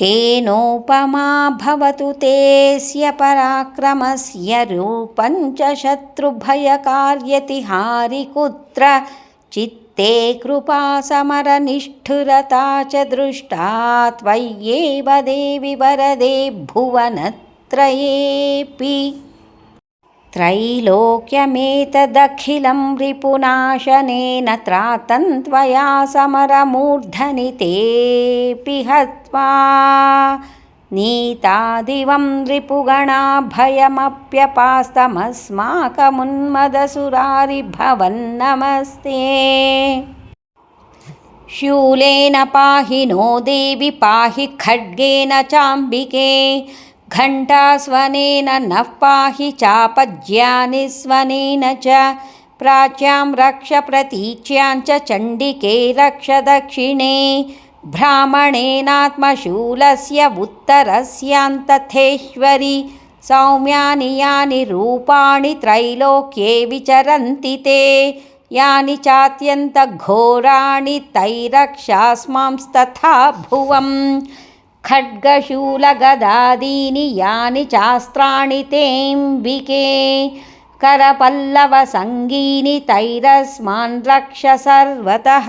केनोपमा भवतु तेऽस्य पराक्रमस्य रूपं च शत्रुभयकार्यतिहारि कुत्र चित्ते कृपा समरनिष्ठुरता च दृष्टा त्वय्येव देवि वरदे भुवनत्रयेऽपि त्रैलोक्यमेतदखिलं रिपुनाशनेन त्रातं त्वया समरमूर्धनि तेऽपि हत्वा नीतादिवं रिपुगणाभयमप्यपास्तमस्माकमुन्मदसुरारिभवन्नमस्ते। शूलेन पाहि नो देवि पाहि खड्गेन चाम्बिके घण्टास्वनेन नः पाहि चापज्यानिस्वनेन च प्राच्यां रक्ष प्रतीच्यां च चण्डिके रक्ष दक्षिणे ब्राह्मणेनात्मशूलस्य उत्तरस्यान्तथेश्वरि सौम्यानि यानि रूपाणि त्रैलोक्ये विचरन्ति ते यानि चात्यन्तघोराणि तैरक्षास्मांस्तथा भुवम् खड्गशूलगदादीनि यानि चास्त्राणि तेऽम्बिके करपल्लवसङ्गीनि तैरस्मान् रक्ष सर्वतः